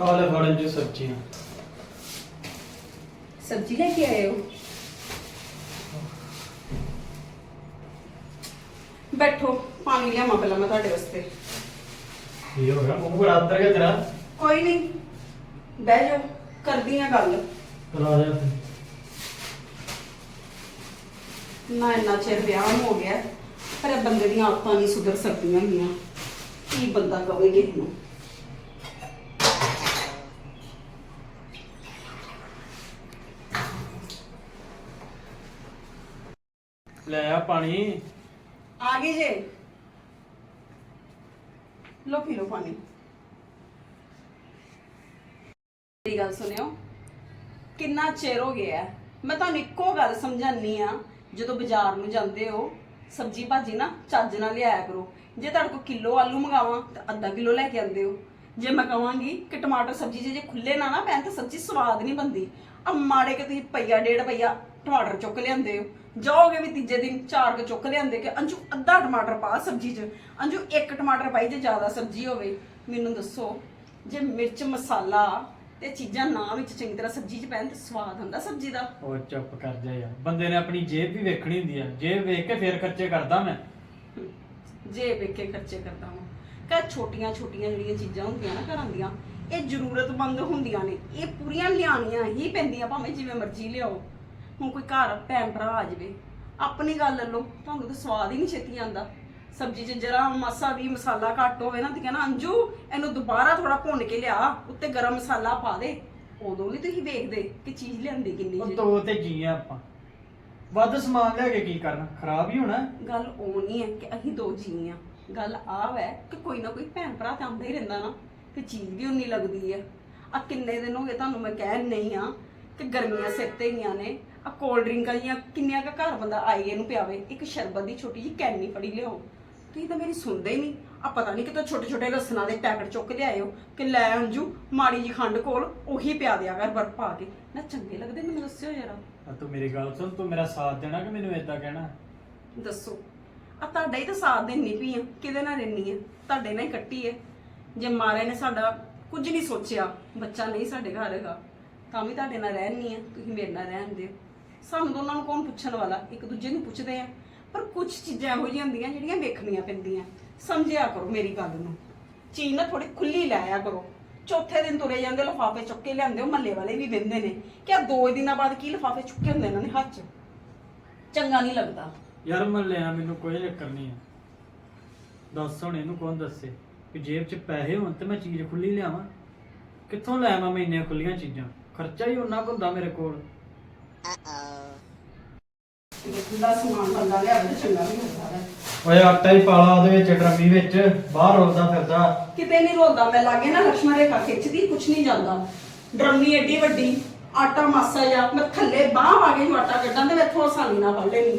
ਆਲੇ ਫੜਨ ਜੀ ਸਬਜ਼ੀਆਂ ਸਬਜ਼ੀ ਲੈ ਕੇ ਆਏ ਹੋ ਬੈਠੋ ਪਾਣੀ ਲਿਆਵਾਂ ਪਹਿਲਾਂ ਮੈਂ ਤੁਹਾਡੇ ਵਾਸਤੇ। ਕੀ ਹੋ ਗਿਆ? ਮੂੰਹ ਬੜਾ ਅੰਦਰ ਗਿਆ ਤੇਰਾ। ਕੋਈ ਨਹੀਂ ਬਹਿ ਜਾਓ ਕਰਦੀ ਆ ਗੱਲ। ਕਰਾ ਜਾ ਫਿਰ। ਨਾ ਇੰਨਾ ਚਿਰ ਵਿਆਹ ਹੋ ਗਿਆ ਪਰ ਇਹ ਬੰਦੇ ਦੀਆਂ ਆਦਤਾਂ ਨਹੀਂ ਸੁਧਰ ਸਕਦੀਆਂ ਹੈਗੀਆਂ। ਕੀ ਬੰਦਾ ਕਵੇ ਕਿਸੇ ਨੂੰ? ਲੈ ਆ ਪਾਣੀ। ਆ ਗਈ ਜੇ। ਲੋ ਪੀ ਲੋ ਪਾਣੀ। ਮੇਰੀ ਗੱਲ ਸੁਣਿਓ, ਕਿੰਨਾ ਚਿਰ ਹੋ ਗਿਆ ਹੈ। ਮੈਂ ਤੁਹਾਨੂੰ ਇੱਕੋ ਗੱਲ ਸਮਝਾਨੀ ਆ ਜਦੋਂ ਬਾਜ਼ਾਰ ਨੂੰ ਜਾਂਦੇ ਹੋ, ਸਬਜੀ ਭਾਜੀ ਨਾ ਚੱਜ ਨਾਲ ਲਿਆਇਆ ਕਰੋ। ਜੇ ਤੁਹਾਡੇ ਕੋਲ ਕਿਲੋ ਆਲੂ ਮੰਗਾਵਾਂ, ਤਾਂ ਅੱਧਾ ਕਿਲੋ ਲੈ ਕੇ ਆਉਂਦੇ ਹੋ। ਜੇ ਮੈਂ ਕਹਾਂਗੀ ਕਿ ਟਮਾਟਰ ਸਬਜੀ ਜੇ ਜੇ ਖੁੱਲੇ ਨਾ ਨਾ ਪੈਣ, ਤਾਂ ਸਬਜੀ ਸਵਾਦ ਨਹੀਂ ਬਣਦੀ। ਆ ਮਾੜੇ ਕਿ ਤੁਸੀਂ ਪਈਆ, ਡੇਢ ਪਈਆ ਟਮਾਟਰ ਚੁੱਕ ਲਿਆਂਦੇ ਹੋ। ਜਾਓਗੇ ਵੀ ਤੀਜੇ ਦਿਨ ਚਾਰ ਕੇ ਚੁੱਕ ਲਿਆਂਦੇ ਕਿ ਅੰਜੂ ਅੱਧਾ ਟਮਾਟਰ ਪਾ ਸਬਜੀ 'ਚ। ਅੰਜੂ ਇੱਕ ਟਮਾਟਰ ਪਾਈ ਜੇ ਜ਼ਿਆਦਾ ਸਬਜੀ ਹੋਵੇ ਮੈਨੂੰ ਦੱਸੋ ਜੇ ਮਿਰਚ ਮਸਾਲਾ ਤੇ ਚੀਜ਼ਾਂ ਨਾ ਵਿੱਚ ਚੰਗੀ ਤਰ੍ਹਾਂ ਸਬਜੀ 'ਚ ਪੈਣ ਤੇ ਸਵਾਦ ਹੁੰਦਾ ਸਬਜੀ ਦਾ? ਉਹ ਚੁੱਪ ਕਰ ਜਾ ਯਾਰ। ਬੰਦੇ ਨੇ ਆਪਣੀ ਜੇਬ ਵੀ ਵੇਖਣੀ ਹੁੰਦੀ ਆ। ਜੇਬ ਵੇਖ ਕੇ ਫੇਰ ਖਰਚੇ ਕਰਦਾ ਮੈਂ। ਜੇ ਵੇਖੇ ਖਰਚੇ ਕਰਦਾ ਹਾਂ ਕਹ ਛੋਟੀਆਂ ਛੋਟੀਆਂ ਜਿਹੜੀਆਂ ਚੀਜ਼ਾਂ ਹੁੰਦੀਆਂ ਨਾ ਘਰਾਂ ਦੀਆਂ ਇਹ ਜ਼ਰੂਰਤਮੰਦ ਹੁੰਦੀਆਂ ਨੇ। ਇਹ ਪੂਰੀਆਂ ਲਿਆਣੀਆਂ ਹੀ ਪੈਂਦੀਆਂ ਭਾਵੇਂ ਜਿਵੇਂ ਮਰਜ਼ੀ ਲਿਆਓ। ਹੁਣ ਕੋਈ ਘਰ ਭੈਣ ਭਰਾ ਆ ਜਾਵੇ ਆਪਣੀ ਗੱਲ ਲੈ ਲਓ ਤੁਹਾਨੂੰ ਤਾਂ ਸਵਾਦ ਹੀ ਨਹੀਂ ਛੇਤੀ ਆਉਂਦਾ। ਸਬਜ਼ੀ 'ਚ ਜਰਾ ਮਾਸਾ ਵੀ ਮਸਾਲਾ ਘੱਟ ਹੋਵੇ ਨਾ ਤੇ ਕਹਿਣਾ ਅੰਜੂ ਇਹਨੂੰ ਦੁਬਾਰਾ ਥੋੜਾ ਭੁੰਨ ਕੇ ਲਿਆ ਉੱਤੇ ਗਰਮ ਮਸਾਲਾ ਪਾ ਦੇ। ਉਦੋਂ ਨਹੀਂ ਤੁਸੀਂ ਵੇਖਦੇ ਕਿ ਚੀਜ਼ ਲਿਆਂਦੀ ਕਿੰਨੀ ਉਹ ਜੀ। ਦੋ ਤੇ ਜੀ ਆ ਆਪਾਂ। ਵੱਧ ਸਮਾਨ ਲੈ ਕੇ ਕੀ ਕਰਨਾ? ਖਰਾਬ ਹੀ ਹੋਣਾ। ਗੱਲ ਉਹ ਨਹੀਂ ਹੈ ਕਿ ਅਸੀਂ ਦੋ ਜੀ ਆ। ਗੱਲ ਆ ਵੈ ਕਿ ਕੋਈ ਨਾ ਕੋਈ ਭੈਣ ਭਰਾ ਤਾਂ ਆਉਂਦਾ ਹੀ ਰਹਿੰਦਾ ਨਾ ਤੇ ਚੀਜ਼ ਵੀ ਉਨੀ ਲੱਗਦੀ ਆ। ਆ ਕਿੰਨੇ ਦਿਨ ਹੋ ਗਏ ਤੁਹਾਨੂੰ ਮੈਂ ਕਹਿ ਨਹੀਂ ਆ ਕਿ ਗਰਮੀਆਂ ਸਿਰ ਤੇ ਗਈਆਂ ਨੇ। ਆ ਕੋਲਡ ਡਰਿੰਕਾਂ ਜੀਆਂ ਕਿੰਨਿਆਂ ਕਾ ਘਰ ਬੰਦਾ ਆਈ ਇਹਨੂੰ ਪਿਆਵੇ ਇੱਕ ਸ਼ਰਬਤ ਦੀ ਛੋਟੀ ਜੀ ਕੈਨੀ ਫੜੀ ਲਿਆਓ। ਤੁਸੀਂ ਤਾਂ ਮੇਰੀ ਸੁਣਦੇ ਹੀ ਨਹੀਂ। ਆ ਪਤਾ ਨਹੀਂ ਕਿਤੋਂ ਛੋਟੇ ਛੋਟੇ ਲਸਣਾਂ ਦੇ ਪੈਕਟ ਚੁੱਕ ਲਿਆਇਓ ਕਿ ਲੈ ਅੰਜੂ ਮਾੜੀ ਜੀ ਖੰਡ ਕੋਲ ਉਹੀ ਪਿਆ ਦਿਆ ਕਰ ਬਰਫ ਪਾ ਕੇ। ਨਾ ਚੰਗੇ ਲੱਗਦੇ ਮੈਨੂੰ ਦੱਸਿਓ ਜਰਾ। ਆ ਤੂੰ ਮੇਰੀ ਗੱਲ ਸੁਣ ਤੂੰ ਮੇਰਾ ਸਾਥ ਦੇਣਾ ਕਿ ਮੈਨੂੰ ਏਦਾਂ ਕਹਿਣਾ? ਦੱਸੋ। ਆ ਤੁਹਾਡਾ ਹੀ ਤਾਂ ਸਾਥ ਦੇਣੀ ਪਈ ਆ ਕਿਹਦੇ ਨਾਲ ਰਹਿਣੀ ਆ? ਤੁਹਾਡੇ ਨਾਲ ਹੀ ਕੱਟੀ ਹੈ ਜੇ ਮਾਰੇ ਨੇ ਸਾਡਾ ਕੁਝ ਨਹੀਂ ਸੋਚਿਆ ਬੱਚਾ ਨਹੀਂ ਸਾਡੇ ਘਰ ਹੈਗਾ ਤਾਂ ਵੀ ਤੁਹਾਡੇ ਨਾਲ ਰਹਿਣੀ ਆ ਤੁਸੀਂ ਮੇਰੇ ਨਾਲ ਰਹਿਣ ਦਿਓ। ਸਾਨੂੰ ਦੋਨਾਂ ਨੂੰ ਕੌਣ ਪੁੱਛਣ ਵਾਲਾ? ਇੱਕ ਦੂਜੇ ਨੂੰ ਪੁੱਛਦੇ ਆ। ਪਰ ਕੁਝ ਚੀਜ਼ਾਂ ਇਹੋ ਜਿਹੀਆਂ ਹੁੰਦੀਆਂ ਜਿਹੜੀਆਂ ਵੇਖਣੀਆਂ ਪੈਂਦੀਆਂ। ਸਮਝਿਆ ਕਰੋ ਮੇਰੀ ਗੱਲ ਨੂੰ। ਚੀਜ਼ ਨਾ ਥੋੜੀ ਖੁੱਲੀ ਲਾਇਆ ਕਰੋ। ਚੌਥੇ ਦਿਨ ਤੁਰੇ ਜਾਂਦੇ ਲਫਾਫੇ ਚੁੱਕ ਕੇ ਲਿਆਂਦੇ ਹੋ ਮੱਲੇ ਵਾਲੇ ਵੀ ਵੰਦੇ ਨੇ। ਕਿ ਆ ਦੋ ਦਿਨਾਂ ਬਾਅਦ ਕੀ ਲਫਾਫੇ ਚੁੱਕੇ ਹੁੰਦੇ ਇਹਨਾਂ ਨੇ ਹੱਥ 'ਚ? ਚੰਗਾ ਨਹੀਂ ਲੱਗਦਾ। ਯਾਰ ਮੱਲਿਆ ਮੈਨੂੰ ਕੋਈ ਚੱਕਰ ਨਹੀਂ ਆ। ਦੱਸ ਹੁਣ ਇਹਨੂੰ ਕੌਣ ਦੱਸੇ? ਕਿ ਜੇਬ 'ਚ ਪੈਸੇ ਹੋਣ ਤੇ ਮੈਂ ਚੀਜ਼ ਖੁੱਲੀ ਲਿਆਵਾਂ। ਕਿੱਥੋਂ ਲੈ ਆਵਾਂ ਮੈਂ ਇੰਨੀਆਂ ਖੁੱਲੀਆਂ ਚੀਜ਼ਾਂ? ਖਰਚਾ ਹੀ ਉਹਨਾਂ ਕੁ ਹੁੰਦਾ ਮੇਰੇ ਕੋਲ। ਦਾ ਸਮਾਨ ਬੰਦਾ ਲਿਆਵੇ ਤਾਂ ਚੰਗਾ ਵੀ ਹੁੰਦਾ ਹੈ। ਓਏ ਆਟਾ ਹੀ ਪਾਲਾ ਉਹਦੇ ਵਿੱਚ ਡਰਮੀ ਵਿੱਚ ਬਾਹਰ ਰੋਲਦਾ ਫਿਰਦਾ। ਕਿਤੇ ਨਹੀਂ ਰੋਲਦਾ ਮੈਂ ਲਾਗੇ ਨਾ ਲక్ష్ਮਣ ਰੇਖਾ ਖਿੱਚਦੀ ਕੁਛ ਨਹੀਂ ਜਾਂਦਾ। ਡਰਮੀ ਏਡੀ ਵੱਡੀ ਆਟਾ ਮਾਸਾ ਜਾਂ ਮੈਂ ਥੱਲੇ ਬਾਹ ਆ ਜੋ ਆਟਾ ਕੱਢਾਂ ਤੇ ਮੈਥੋਂ ਆਸਾਨੀ ਨਾਲ ਫੜ ਲੈਣੀ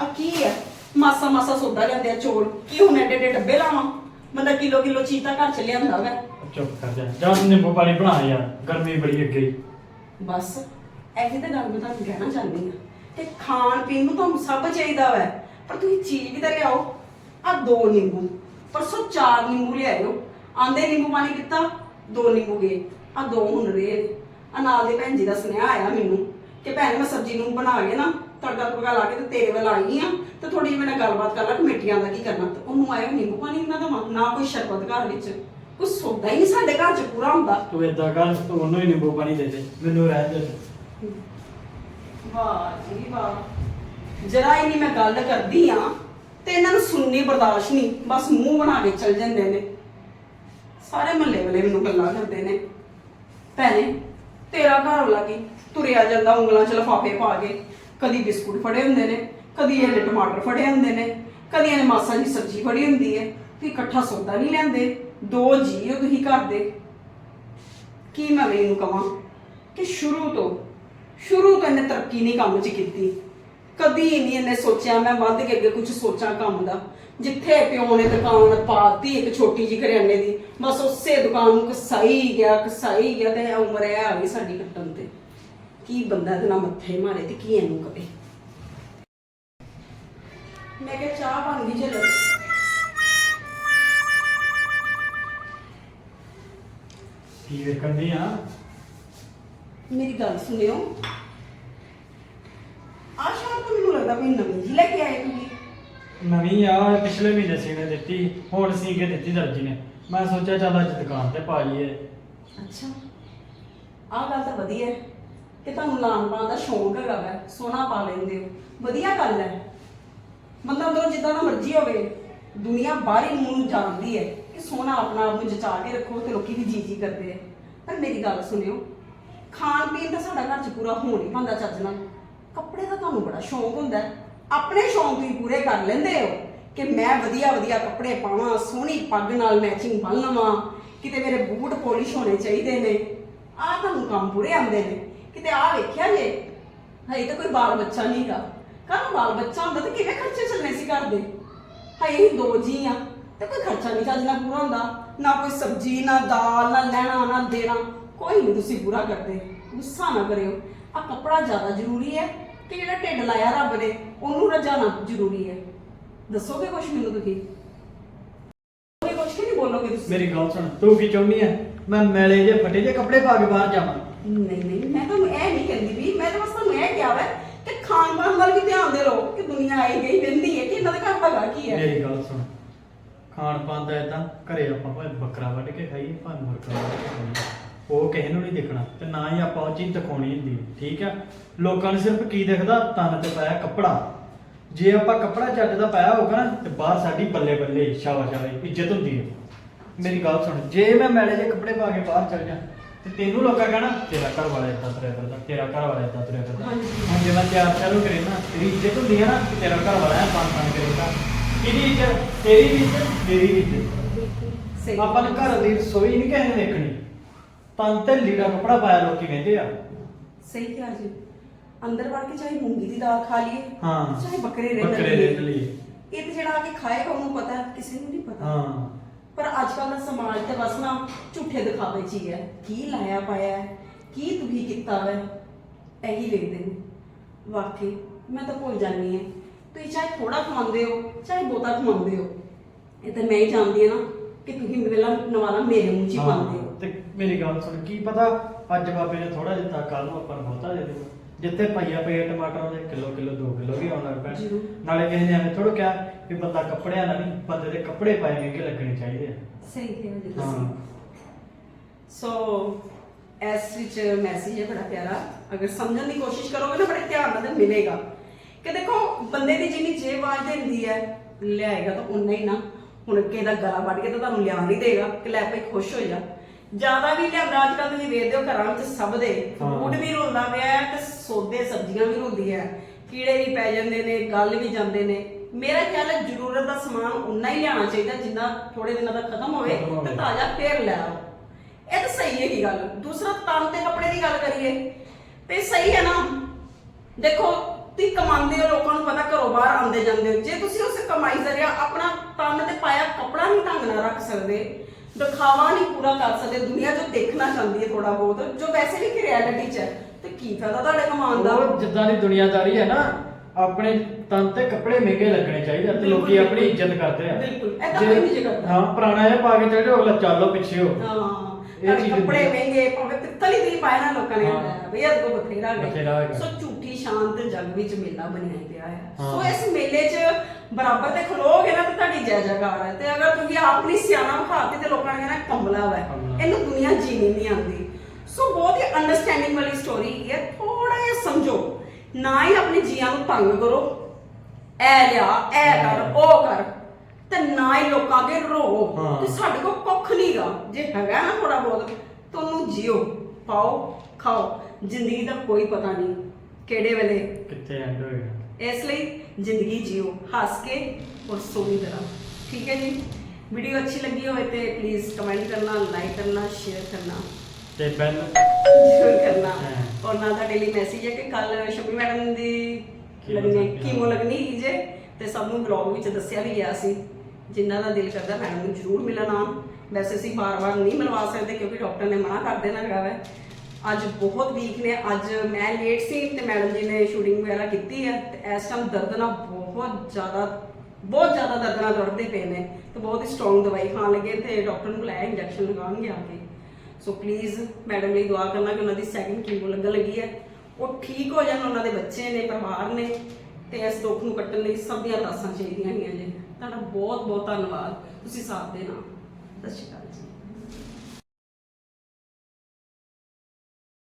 ਆ ਕੀ ਹੈ? ਮਾਸਾ ਮਾਸਾ ਸੌਦਾ ਲੈਂਦੇ ਆ ਚੋਲ। ਕੀ ਹੁਣ ਐਡੇ ਐਡੇ ਡੱਬੇ ਲਾਵਾਂ? ਬੰਦਾ ਕਿਲੋ ਕਿਲੋ ਚੀਜ਼ ਤਾਂ ਘਰ ਚ ਲਿਆਂਦਾ ਵੈ। ਚੁੱਪ ਕਰ ਜਾ। ਜਾਂ ਨਿੰਬੂ ਪਾਣੀ ਬਣਾ ਯਾਰ ਗਰਮੀ ਬੜੀ ਅੱਗੇ। ਹੀ ਬਸ ਇਹੀ ਤਾਂ ਗੱਲ ਮੈਂ ਤੁਹਾਨੂੰ ਕਹਿਣਾ ਚਾਹੁੰਦੀ ਹਾਂ। ਕਿ ਖਾਣ ਪੀਣ ਨੂੰ ਤੁਹਾਨੂੰ ਸਭ ਚਾਹੀਦਾ ਵੈ। ਪਰ ਤੁਸੀਂ ਚੀਜ਼ ਵੀ ਤਾਂ ਲਿਆਓ। ਆ ਦੋ ਨਿੰਬੂ। ਪਰਸੋਂ ਚਾਰ ਨਿੰਬੂ ਲਿਆਇਓ। ਆਂਦੇ ਨਿੰਬੂ ਪਾਣੀ ਕੀਤਾ, ਦੋ ਨਿੰਬੂ ਗਏ। ਆ ਦੋ ਹੁਣ ਰਹੇ ਆ ਨਾਲ ਦੇ ਭੈਣ ਜੀ ਦਾ ਸੁਨੇਹਾ ਆਇਆ ਮੈਨੂੰ ਕਿ ਭੈਣ ਮੈਂ ਸਬਜ਼ੀ ਨੂੰ ਬਣਾ ਕੇ ਨਾ ਤੜਕਾ ਤੁੜਕਾ ਲਾ ਕੇ ਤੇ ਤੇਰੇ ਵੱਲ ਆਈ ਆ ਤੇ ਥੋੜੀ ਜਿਹੀ ਮੇਰੇ ਨਾਲ ਗੱਲਬਾਤ ਕਰ ਲਾ ਕਮੇਟੀਆਂ ਦਾ ਕੀ ਕਰਨਾ। ਤੇ ਉਹਨੂੰ ਆਇਆ ਨਿੰਬੂ ਪਾਣੀ ਨਾ ਦਵਾਂ ਨਾ ਕੋਈ ਸ਼ਰਬਤ ਘਰ ਵਿੱਚ। ਕੋਈ ਸੌਦਾ ਹੀ ਨਹੀਂ ਸਾਡੇ ਘਰ 'ਚ ਪੂਰਾ ਹੁੰਦਾ। ਤੂੰ ਏਦਾਂ ਕਰ, ਤੂੰ ਉਹਨੂੰ ਹੀ ਨਿੰਬੂ ਪਾਣੀ ਦੇ ਦੇ। ਮੈਨੂੰ ਰਹਿ ਦੇ। ਵਾਹ ਜੀ ਵਾਹ। ਜਰਾ ਹੀ ਨਹੀਂ ਮੈਂ ਗੱਲ ਕਰਦੀ ਆ ਤੇ ਇਹਨਾਂ ਨੂੰ ਸੁਣਨੀ ਬਰਦਾਸ਼ਤ ਨਹੀਂ ਬਸ ਮੂੰਹ ਬਣਾ ਕੇ ਚੱਲ ਜਾਂਦੇ ਨੇ। ਸਾਰੇ ਮਹੱਲੇ ਵਾਲੇ ਮੈਨੂੰ ਗੱਲਾਂ ਕਰਦੇ ਨੇ। ਭੈਣੇ ਤੇਰਾ ਘਰ ਵਾਲਾ ਕੀ? ਤੁਰਿਆ ਜਾਂਦਾ ਉਂਗਲਾਂ 'ਚ ਲਫਾਫੇ ਪਾ ਕੇ। ਕਦੀ ਬਿਸਕੁਟ ਫੜੇ ਹੁੰਦੇ ਨੇ ਕਦੀ ਇਹਨੇ ਟਮਾਟਰ ਫੜੇ ਹੁੰਦੇ ਨੇ ਕਦੀ ਇਹਨੇ ਮਾਸਾ ਜੀ ਸਬਜ਼ੀ ਫੜੀ ਹੁੰਦੀ ਹੈ। ਤੁਸੀਂ ਇਕੱਠਾ ਸੌਦਾ ਨਹੀਂ ਲੈਂਦੇ ਦੋ ਜੀ ਹੋ ਤੁਸੀਂ ਘਰ ਦੇ। ਕੀ ਮੈਂ ਮੈਨੂੰ ਕਵਾਂ ਕਿ ਸ਼ੁਰੂ ਤੋਂ ਸ਼ੁਰੂ ਤੋਂ ਇਹਨੇ ਤਰੱਕੀ ਨਹੀਂ ਕੰਮ 'ਚ ਕੀਤੀ। ਕਦੀ ਨਹੀਂ ਇਹਨੇ ਸੋਚਿਆ, ਮੈਂ ਵੱਧ ਕੇ ਅੱਗੇ ਕੁਝ ਸੋਚਾਂ ਕੰਮ ਦਾ। ਜਿੱਥੇ ਪਿਓ ਨੇ ਦੁਕਾਨ ਪਾਤੀ ਇੱਕ ਛੋਟੀ ਜਿਹੀ ਕਰਿਆਨੇ ਦੀ, ਬਸ ਉਸੇ ਦੁਕਾਨ ਨੂੰ ਕਸਾਈ ਗਿਆ ਕਸਾਈ ਗਿਆ ਤੇ ਉਮਰ ਇਹ ਆ ਗਈ ਸਾਡੀ ਕੱਟਣ ਤੇ। ਕੀ ਬੰਦਾ ਇਹਦੇ ਨਾਲ ਮੱਥੇ ਮਾਰੇ ਤੇ ਕੀ ਇਹਨੂੰ ਕਵੇ ਮੈਂ ਕਿਹਾ ਚਾਹ ਬਣ ਗਈ ਜੇ ਕੀ ਵੇਖਣ ਦੀ ਆ? ਮੇਰੀ ਗੱਲ ਸੁਣਿਓ। ਆ ਸ਼ਾਮ ਤੋਂ ਮੈਨੂੰ ਲੱਗਦਾ ਕੋਈ ਨਵੀਂ ਜੀ ਲੈ ਕੇ ਆਏ ਤੁਸੀਂ। ਨਵੀਂ ਆ ਪਿਛਲੇ ਮਹੀਨੇ ਸੀਨੇ ਦਿੱਤੀ ਹੁਣ ਸੀ ਕੇ ਦਿੱਤੀ ਦਰਜੀ ਨੇ। ਮੈਂ ਸੋਚਿਆ ਚੱਲ ਅੱਜ ਦੁਕਾਨ ਤੇ ਪਾ ਲਈਏ। ਅੱਛਾ। ਆਹ ਗੱਲ ਤਾਂ ਵਧੀਆ ਹੈ ਕਿ ਤੁਹਾਨੂੰ ਲਾਣ ਪਾਣ ਦਾ ਸ਼ੌਂਕ ਹੈਗਾ ਵੈ ਸੋਨਾ ਪਾ ਲੈਂਦੇ ਹੋ। ਵਧੀਆ ਗੱਲ ਹੈ। ਬੰਦਾ ਅੰਦਰੋਂ ਜਿੱਦਾਂ ਦਾ ਮਰਜ਼ੀ ਹੋਵੇ ਦੁਨੀਆ ਬਾਹਰੀ ਮੂੰਹ ਨੂੰ ਜਾਣਦੀ ਹੈ ਕਿ ਸੋਨਾ ਆਪਣਾ ਆਪ ਨੂੰ ਜਚਾ ਕੇ ਰੱਖੋ ਤੇ ਲੋਕੀ ਵੀ ਜੀ ਜੀ ਕਰਦੇ ਆ ਪਰ ਮੇਰੀ ਗੱਲ ਸੁਣਿਓ ਖਾਣ ਪੀਣ ਤਾਂ ਸਾਡਾ ਘਰ 'ਚ ਪੂਰਾ ਹੋ ਨਹੀਂ ਪਾਉਂਦਾ ਚੱਜ ਨਾਲ। ਕੱਪੜੇ ਦਾ ਤੁਹਾਨੂੰ ਬੜਾ ਸ਼ੌਂਕ ਹੁੰਦਾ ਹੈ। ਆਪਣੇ ਸ਼ੌਂਕ ਤੁਸੀਂ ਪੂਰੇ ਕਰ ਲੈਂਦੇ ਹੋ ਕਿ ਮੈਂ ਵਧੀਆ ਵਧੀਆ ਕੱਪੜੇ ਪਾਵਾਂ, ਸੋਹਣੀ ਪੱਗ ਨਾਲ ਮੈਚਿੰਗ ਬੰਨ ਲਵਾਂ, ਕਿਤੇ ਮੇਰੇ ਬੂਟ ਪੋਲਿਸ਼ ਹੋਣੇ ਚਾਹੀਦੇ ਨੇ। ਆਹ ਤੁਹਾਨੂੰ ਕੰਮ ਪੂਰੇ ਆਉਂਦੇ ਨੇ। ਕਿਤੇ ਆਹ ਵੇਖਿਆ ਜੇ? ਹਜੇ ਤਾਂ ਕੋਈ ਬਾਲ ਬੱਚਾ ਨਹੀਂਗਾ ਕੱਲ ਬਾਲ ਬੱਚਾ ਹੁੰਦਾ ਤਾਂ ਕਿਵੇਂ ਖਰਚੇ ਚੱਲਣੇ ਸੀ ਘਰ ਦੇ? ਹਾਏ ਅਸੀਂ ਦੋ ਜੀ ਆ ਤੇ ਕੋਈ ਖਰਚਾ ਨਹੀਂ ਚੱਜਣਾ ਪੂਰਾ ਹੁੰਦਾ। ਨਾ ਕੋਈ ਸਬਜ਼ੀ, ਨਾ ਦਾਲ, ਨਾ ਲੈਣਾ, ਨਾ ਦੇਣਾ। ਕੋਈ ਨਹੀਂ ਤੁਸੀਂ ਪੂਰਾ ਕਰਦੇ ਗੁੱਸਾ ਨਾ ਕਰਿਓ। ਆ ਕੱਪੜਾ ਜ਼ਿਆਦਾ ਜ਼ਰੂਰੀ ਹੈ ਕਿ ਜਿਹੜਾ ਢਿੱਡ ਲਾਇਆ ਰੱਬ ਨੇ ਉਹਨੂੰ ਰਜਾਣਾ ਜ਼ਰੂਰੀ ਹੈ। ਦੱਸੋਗੇ ਕੁਝ ਮੈਨੂੰ ਤੁਸੀਂ? ਕੋਈ ਕੁਝ ਨਹੀਂ ਬੋਲੋਗੇ ਤੁਸੀਂ? ਮੇਰੀ ਗੱਲ ਸੁਣ ਤੂੰ ਕੀ ਚਾਹੁੰਦੀ ਆ ਮੈਂ ਮੈਲੇ ਜੇ ਫਟੇ ਜੇ ਕੱਪੜੇ ਪਾ ਕੇ ਬਾਹਰ ਜਾਵਾਂ। ਨਹੀਂ ਨਹੀਂ ਮੈਂ ਤੁਹਾਨੂੰ ਇਹ ਨਹੀਂ ਕਹਿੰਦੀ ਵੀ ਮੈਂ ਤਾਂ ਬਸ ਤੁਹਾਨੂੰ ਇਹ ਕਿਹਾ ਵਾ ਕਿ ਖਾਣ ਪਾਣ ਵੱਲ ਵੀ ਧਿਆਨ ਦੇ ਰਹੋ ਕਿ ਦੁਨੀਆ ਆਈ ਗਈ ਵੰਦੀ ਹੈ ਕਿ ਇਹਨਾਂ ਦਾ ਘਰ ਹੈਗਾ ਕੀ ਹੈ? ਮੇਰੀ ਗੱਲ ਸੁਣ ਖਾਣ ਪਾਣ ਦਾ ਇਦਾਂ ਘਰੇ ਆਪਾਂ ਭਾਵੇਂ ਬੱਕਰਾ ਵੱਢ ਕੇ ਖਾਈਏ ਭਾਵੇਂ ਮੁਰਗਾ ਵੱਢ ਕੇ ਖਾਈਏ। ਉਹ ਕਿਸੇ ਨੂੰ ਨਹੀਂ ਦਿਖਣਾ ਤੇ ਨਾ ਹੀ ਆਪਾਂ ਉਹ ਚੀਜ਼ ਦਿਖਾਉਣੀ ਹੁੰਦੀ। ਠੀਕ ਆ ਲੋਕਾਂ ਨੂੰ ਸਿਰਫ ਕੀ ਦਿਖਦਾ? ਤਨ ਤੇ ਪਾਇਆ ਕੱਪੜਾ। ਜੇ ਆਪਾਂ ਕੱਪੜਾ ਚੱਜ ਦਾ ਪਾਇਆ ਹੋਊਗਾ ਨਾ ਤੇ ਬਾਹਰ ਸਾਡੀ ਬੱਲੇ ਬੱਲੇ ਸ਼ਾਬਾਸ਼ ਸ਼ਾਬਾਸ਼ ਇੱਜ਼ਤ ਹੁੰਦੀ ਹੈ। ਮੇਰੀ ਗੱਲ ਸੁਣ ਜੇ ਮੈਂ ਮੈਲੇ ਜੇ ਕੱਪੜੇ ਪਾ ਕੇ ਬਾਹਰ ਚੱਲ ਜਾ ਤੇ ਤੈਨੂੰ ਲੋਕਾਂ ਕਹਿਣਾ ਤੇਰਾ ਘਰ ਵਾਲਾ ਇਦਾਂ ਤੁਰਿਆ ਕਰਦਾ ਤੇਰਾ ਘਰ ਵਾਲਾ ਇਦਾਂ ਤੁਰਿਆ ਕਰਦਾ। ਹੁਣ ਜੇ ਮੈਂ ਤਿਆਰ ਚਾਲੂ ਕਰੇ ਨਾ ਤੇਰੀ ਇੱਜ਼ਤ ਹੁੰਦੀ ਹੈ ਨਾ ਕਿ ਤੇਰਾ ਘਰ ਵਾਲਾ ਹੈ ਪਾਣ ਪਾਣ ਕਰੇਗਾ ਕਿਹਦੀ ਇੱਜ਼ਤ? ਤੇਰੀ ਵੀ ਇੱਜ਼ਤ ਮੇਰੀ ਵੀ ਇੱਜ਼ਤ। ਆਪਾਂ ਨੇ ਘਰ ਦੀ ਰਸੋਈ ਨਹੀਂ ਕਿਸੇ ਨੇ ਦੇਖਣੀ ਤਨ ਤੇ ਲੀੜਾ ਕੱਪੜਾ ਪਾਇਆ ਲੋਕੀ ਕਹਿੰਦੇ ਆ। ਸਹੀ ਕਿਹਾ ਜੀ। ਅੰਦਰ ਵੜ ਕੇ ਚਾਹੇ ਮੂੰਗੀ ਦੀ ਦਾਲ ਖਾ ਲਈਏ ਹਾਂ। ਚਾਹੇ ਬੱਕਰੇ ਰਹਿ ਬੱਕਰੇ ਰਹਿ ਲਈਏ। ਇਹ ਤੇ ਜਿਹੜਾ ਆ ਕੇ ਖਾਏਗਾ ਉਹਨੂੰ ਪਤਾ ਹੈ, ਕਿਸੇ ਨੂੰ ਨਹੀਂ ਪਤਾ। ਹਾਂ। ਪਰ ਅੱਜ ਕੱਲ੍ਹ ਦਾ ਸਮਾਜ ਤੇ ਬਸ ਨਾ ਝੂਠੇ ਦਿਖਾਵੇ ਚ ਹੀ ਹੈ। ਕੀ ਲਾਇਆ ਪਾਇਆ ਹੈ ਕੀ ਤੁਸੀਂ ਕੀਤਾ ਹੈ ਇਹੀ ਵੇਖਦੇ ਨੇ। ਵਾਕਈ ਮੈਂ ਤਾਂ ਭੁੱਲ ਜਾਂਦੀ ਹਾਂ। ਤੁਸੀਂ ਚਾਹੇ ਥੋੜਾ ਖਵਾਉਂਦੇ ਹੋ ਚਾਹੇ ਬਹੁਤਾ ਖਵਾਉਂਦੇ ਹੋ। ਇਹ ਤਾਂ ਮੈਂ ਹੀ ਜਾਣਦੀ ਹਾਂ ਨਾ ਕਿ ਤੁਸੀਂ ਮੇਰਾ ਨਵਾਲਾ ਮੇਰੇ ਮੂੰਹ 'ਚ ਹੀ ਪਾਉਂਦੇ ਹੋ। ਤੇ ਮੇਰੀ ਗੱਲ ਸੁਣ ਕੀ ਪਤਾ ਅੱਜ ਬਾਬੇ ਨੇ ਥੋੜਾ ਦਿੱਤਾ ਕੱਲ ਨੂੰ ਆਪਾਂ ਨੂੰ ਬਹੁਤਾ ਦੇ ਦੇਊਗਾ ਜਿੱਥੇ ਪਈਆ ਪਈਆ ਟਮਾਟਰਾਂ ਦੇ ਕਿਲੋ ਕਿਲੋ 2 ਕਿਲੋ ਵੀ ਆਉਣ ਜ਼ਰੂਰ। ਨਾਲੇ ਕਿਸੇ ਨੇ ਐਵੇਂ ਥੋੜਾ ਕਿਹਾ ਵੀ ਬੰਦਾ ਕੱਪੜਿਆਂ ਦਾ ਨਹੀਂ ਬੰਦੇ ਦੇ ਕੱਪੜੇ ਪਾਏ ਮਹਿੰਗੇ ਲੱਗਣੇ ਚਾਹੀਦੇ ਆ। ਸਹੀ ਕਿਹਾ ਜੀ ਹਾਂ। ਤੁਸੀਂ ਸੋ ਇਸ ਵਿੱਚ ਮੈਸੇਜ ਹੈ ਬੜਾ ਪਿਆਰਾ। ਅਗਰ ਸਮਝਣ ਦੀ ਕੋਸ਼ਿਸ਼ ਕਰੋਗੇ ਨਾ ਬੜੇ ਧਿਆਨ ਨਾਲ ਤੇ ਮਿਲੇਗਾ। ਕਿ ਦੇਖੋ ਬੰਦੇ ਦੀ ਜਿੰਨੀ ਜੇਬ ਆਜ ਦਿੰਦੀ ਹੈ ਲਿਆਏਗਾ ਤਾਂ ਉਨਾ ਹੀ ਨਾ। ਹੁਣ ਕਿਸੇ ਦਾ ਗਲਾ ਵੱਢ ਕੇ ਤਾਂ ਤੁਹਾਨੂੰ ਲਿਆ ਨਹੀਂ ਦੇਗਾ ਕਿ ਲੈ ਭਾਈ ਖੁਸ਼ ਹੋ ਜਾ। ਜ਼ਿਆਦਾ ਵੀ ਲਿਆਂਦਾ ਅੱਜ ਕੱਲ ਤੁਸੀਂ ਵੇਖਦੇ ਹੋ ਘਰਾਂ ਵਿੱਚ ਸਭ ਦੇ ਹਾਂ। ਫੂਡ ਵੀ ਰੋਂਦਾ ਪਿਆ ਹੈ ਤੇ ਸੌਦੇ ਸਬਜ਼ੀਆਂ ਵੀ ਰੋਂਦੀਆਂ ਕੀੜੇ ਵੀ ਪੈ ਜਾਂਦੇ ਨੇ ਗਲ ਵੀ ਜਾਂਦੇ ਨੇ। ਮੇਰਾ ਖਿਆਲ ਹੈ ਜ਼ਰੂਰਤ ਦਾ ਸਮਾਨ ਉਨਾ ਹੀ ਲਿਆਉਣਾ ਚਾਹੀਦਾ ਜਿੰਨਾ ਥੋੜੇ ਦਿਨਾਂ ਦਾ ਖਤਮ ਹੋਵੇ ਖਤਮ ਹੋਵੇ। ਤੇ ਤਾਜ਼ਾ ਫੇਰ ਲੈ ਆਓ। ਇਹ ਤਾਂ ਸਹੀ ਹੈਗੀ ਗੱਲ। ਦੂਸਰਾ ਤਨ ਤੇ ਕੱਪੜੇ ਦੀ ਗੱਲ ਕਰੀਏ ਤੇ ਸਹੀ ਹੈ ਨਾ। ਦੇਖੋ ਤੁਸੀਂ ਕਮਾਉਂਦੇ ਹੋ ਲੋਕਾਂ ਨੂੰ ਪਤਾ ਘਰੋਂ ਬਾਹਰ ਆਉਂਦੇ ਜਾਂਦੇ ਹੋ। ਜੇ ਤੁਸੀਂ ਉਸ ਕਮਾਈ ਜ਼ਰੀਆ ਆਪਣਾ ਤਨ ਤੇ ਪਾਇਆ ਕੱਪੜਾ ਨਹੀਂ ਢੰਗ ਨਾਲ ਰੱਖ ਸਕਦੇ ਦਿਖਾਵਾ ਨਹੀਂ ਪੂਰਾ ਕਰ ਸਕਦੇ ਦੁਨੀਆ ਜੋ ਦੇਖਣਾ ਚਾਹੁੰਦੀ ਹੈ ਥੋੜਾ ਬਹੁਤ ਜੋ ਵੈਸੇ ਵੀ ਕਿ ਰਿਐਲਿਟੀ 'ਚ ਹੈ ਤੇ ਕੀ ਫਾਇਦਾ ਤੁਹਾਡੇ ਕਮਾਉਣ ਦਾ ਉਹ ਜਿੱਦਾਂ ਦੀ ਦੁਨੀਆਦਾਰੀ ਹੈ ਨਾ ਆਪਣੇ ਤਨ ਤੇ ਕੱਪੜੇ ਮਹਿੰਗੇ ਲੱਗਣੇ ਚਾਹੀਦੇ ਆ ਤੇ ਬਿਲਕੁਲ, ਲੋਕੀ ਆਪਣੀ ਬਿਲਕੁਲ। ਇੱਜ਼ਤ ਕਰਦੇ ਆ ਬਿਲਕੁਲ, ਏਦਾਂ ਜੇ- ਕੋਈ ਨਹੀਂ ਜੇ ਕਰਦਾ। ਹਾਂ ਪੁਰਾਣਾ ਜਿਹਾ ਪਾ ਕੇ ਚੱਲ ਜਾਓ ਅਗਲਾ ਚੱਲੋ ਪਿੱਛੇ ਹੋ ਹਾਂ ਇਹ ਇਹ ਚੀਜ਼ ਕੱਪੜੇ ਹੁੰਦੀ ਹੈ। ਮਹਿੰਗੇ ਭਾਵੇਂ ਪਿੱਤਲ ਹੀ ਦੀ ਪਾਏ ਨਾ ਲੋਕਾਂ ਨੇ ਹਾਂ। ਬਈ ਇਹ ਕੋ ਬਥੇਰਾ ਬਥੇਰਾ ਹੈਗਾ। ਸੋ ਝੂਠੀ ਸ਼ਾਂਤ ਜਗ ਵਿੱਚ ਮੇਲਾ ਬਣਿਆ ਪਿਆ ਹੈ ਹਾਂ। ਸੋ ਇਸ ਮੇਲੇ 'ਚ ਬਰਾਬਰ ਤੇ ਖਲੋਗੇ ਨਾ ਤੇ ਤੁਹਾਡੀ ਜੈ ਜੈਕਾਰ ਹੈ ਤੇ ਅਗਰ ਤੁਸੀਂ ਆਪਣੀ ਸਿਆਣਾ ਵਿਖਾਤੀ ਤੇ ਲੋਕਾਂ ਕਮਲਾ। ਇਹਨੂੰ ਦੁਨੀਆ ਜੀਣੀ ਨਹੀਂ ਆਉਂਦੀ। ਸੋ ਬਹੁਤ ਹੀ ਅੰਡਰਸਟੈਂਡਿੰਗ ਵਾਲੀ ਸਟੋਰੀ ਹੈ। ਥੋੜਾ ਜਿਹਾ ਸਮਝੋ। ਨਾ ਹੀ ਆਪਣੇ ਜੀਆਂ ਨੂੰ ਤੰਗ ਕਰੋ। ਐ ਲਿਆ ਐ ਕਰ ਉਹ ਕਰ। ਤੇ ਨਾ ਹੀ ਲੋਕਾਂ ਦੇ ਹਾਂ। ਤੇ ਸਾਡੇ ਕੋਲ ਕੁੱਖ ਨਹੀਂਗਾ ਜੇ ਹੈਗਾ ਨਾ ਥੋੜਾ ਬਹੁਤ ਤੁਹਾਨੂੰ ਜਿਓ। ਪਾਓ ਖਾਓ। ਜ਼ਿੰਦਗੀ ਦਾ ਕੋਈ ਪਤਾ ਨਹੀਂ ਕਿਹੜੇ ਵੇਲੇ ਕਿੱਥੇ ਐਂਡ ਹੋਏਗਾ। ਇਸ ਲਈ ਜ਼ਿੰਦਗੀ ਜਿਓ। ਹੱਸ ਕੇ ਔਰ ਸੋਹਣੀ ਤਰ੍ਹਾਂ। ਠੀਕ ਹੈ ਜੀ? ਵੀਡੀਓ ਅੱਛੀ ਲੱਗੀ ਹੋਵੇ ਤੇ ਪਲੀਜ਼ ਕਮੈਂਟ ਕਰਨਾ ਲਾਈਕ ਕਰਨਾ ਸ਼ੇਅਰ ਕਰਨਾ। ਤੇ ਬੈਲ ਜ਼ਰੂਰ ਕਰਨਾ। ਔਰ ਨਾਲ ਤੁਹਾਡੇ ਲਈ ਮੈਸੇਜ ਹੈ ਕਿ ਕੱਲ ਸ਼ਮੀ ਮੈਡਮ ਦੀ ਲੱਗਣੀ ਲੱਗੀ। ਕੀਮੋ ਲੱਗਣੀ ਸੀ ਜੇ। ਤੇ ਸਭ ਨੂੰ ਬਲੌਗ ਵਿੱਚ ਦੱਸਿਆ ਵੀ ਗਿਆ ਸੀ। ਜਿਨ੍ਹਾਂ ਦਾ ਦਿਲ ਕਰਦਾ ਮੈਡਮ ਨੂੰ ਜ਼ਰੂਰ ਮਿਲਣ ਆਉਣ। ਵੈਸੇ ਅਸੀਂ ਬਾਰ-ਬਾਰ ਨਹੀਂ ਮਿਲਵਾ ਸਕਦੇ ਕਿਉਂਕਿ ਡਾਕਟਰ ਨੇ ਮਨਾ ਕਰ ਦੇਣਾ ਹੈਗਾ ਵੈ। ਅੱਜ ਬਹੁਤ ਵੀਕ ਨੇ। ਅੱਜ ਮੈਂ ਲੇਟ ਸੀ ਤੇ ਮੈਡਮ ਜੀ ਨੇ ਸ਼ੂਟਿੰਗ ਵਗੈਰਾ ਕੀਤੀ ਹੈ। ਤੇ ਇਸ ਟਾਈਮ ਦਰਦ ਨਾਲ ਬਹੁਤ ਜ਼ਿਆਦਾ ਬਹੁਤ ਜ਼ਿਆਦਾ ਦਰਦ ਨਾਲ ਦੌੜਦੇ ਪਏ ਨੇ ਤੇ ਬਹੁਤ ਹੀ ਸਟਰੋਂਗ ਦਵਾਈ ਖਾਣ ਲੱਗੇ ਤੇ ਡਾਕਟਰ ਨੂੰ ਬੁਲਾਇਆ ਇੰਜੈਕਸ਼ਨ ਲਗਾਉਣਗੇ ਆ ਕੇ। ਸੋ ਪਲੀਜ਼ ਮੈਡਮ ਲਈ ਦੁਆ ਕਰਨਾ ਕਿ ਉਹਨਾਂ ਦੀ ਸੈਕਿੰਡ ਕੀਮੋ ਲੱਗਣ ਲੱਗੀ ਹੈ। ਉਹ ਠੀਕ ਹੋ ਜਾਣ, ਉਹਨਾਂ ਦੇ ਬੱਚੇ ਨੇ, ਪਰਿਵਾਰ ਨੇ ਤੇ ਇਸ ਦੁੱਖ ਨੂੰ ਕੱਟਣ ਲਈ ਸਭ ਦੀਆਂ ਅਰਦਾਸਾਂ ਚਾਹੀਦੀਆਂ ਹੈਗੀਆਂ ਜੀ ਤੁਹਾਡਾ ਬਹੁਤ ਬਹੁਤ ਧੰਨਵਾਦ। ਤੁਸੀਂ ਸਾਥ ਦੇਣਾ। ਸਤਿ ਸ਼੍ਰੀ ਅਕਾਲ ਜੀ।